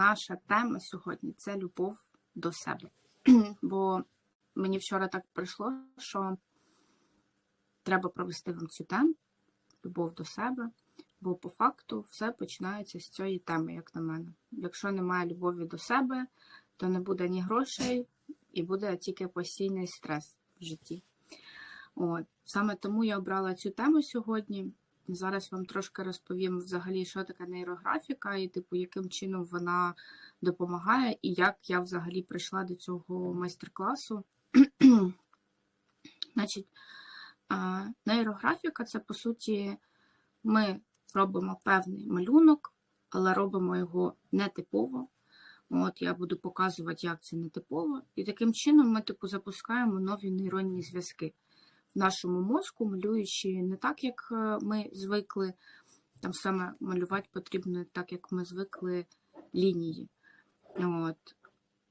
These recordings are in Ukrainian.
Наша тема сьогодні це любов до себе. Бо мені вчора так прийшло, що треба провести вам цю тему любов до себе. Бо по факту все починається з цієї теми, як на мене. Якщо немає любові до себе, то не буде ні грошей, і буде тільки постійний стрес в житті. От. Саме тому я обрала цю тему сьогодні. Зараз вам трошки розповім взагалі, що таке нейрографіка, і типу, яким чином вона допомагає, і як я взагалі прийшла до цього майстер-класу. Значить, нейрографіка це по суті ми робимо певний малюнок, але робимо його нетипово. От я буду показувати, як це нетипово. І таким чином ми типу запускаємо нові нейронні зв'язки в нашому мозку, малюючи не так, як е, ми звикли. Там саме малювати потрібно так, як ми звикли лінії. От.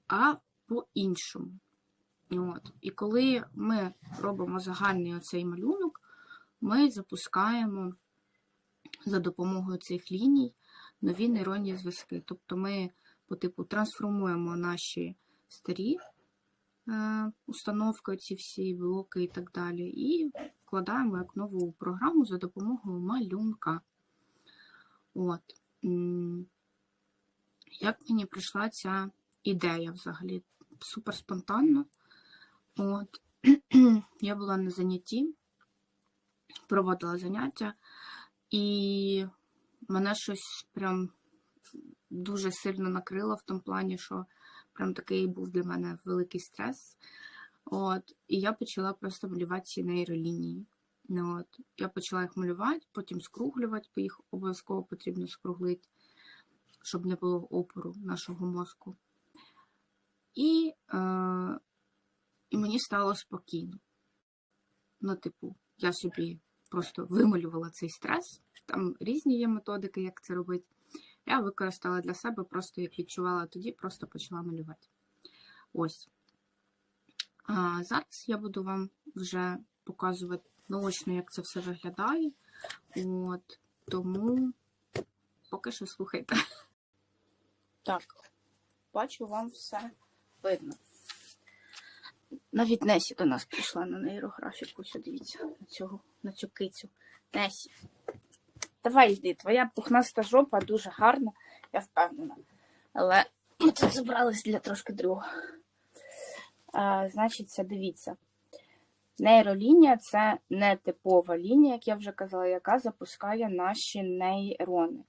А по-іншому. От. І коли ми робимо загальний оцей малюнок, ми запускаємо за допомогою цих ліній нові нейронні зв'язки. Тобто ми по типу трансформуємо наші старі установки, ці всі блоки і так далі, і вкладаємо як нову програму за допомогою малюнка. От. Як мені прийшла ця ідея взагалі? Супер спонтанно. От. Я була на занятті, проводила заняття, і мене щось прям дуже сильно накрило в тому плані, що прям такий був для мене великий стрес. От, і я почала просто малювати ці нейролінії. Ну, От, я почала їх малювати, потім скруглювати, бо їх обов'язково потрібно скруглити, щоб не було опору нашого мозку. І, е, і мені стало спокійно. Ну, типу, я собі просто вималювала цей стрес. Там різні є методики, як це робити. Я використала для себе, просто як відчувала тоді, просто почала малювати. Ось. А зараз я буду вам вже показувати наочно, як це все виглядає. От, тому поки що слухайте. Так, бачу, вам все видно. Навіть Несі до нас прийшла на нейрографіку. Дивіться на цього, на цю кицю. Несі. Давай йди, твоя пухнаста жопа дуже гарна, я впевнена. Але ми тут зібралися для трошки другого. А, значить, дивіться. Нейролінія це не типова лінія, як я вже казала, яка запускає наші нейрони.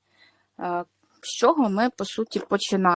З чого ми, по суті, починаємо?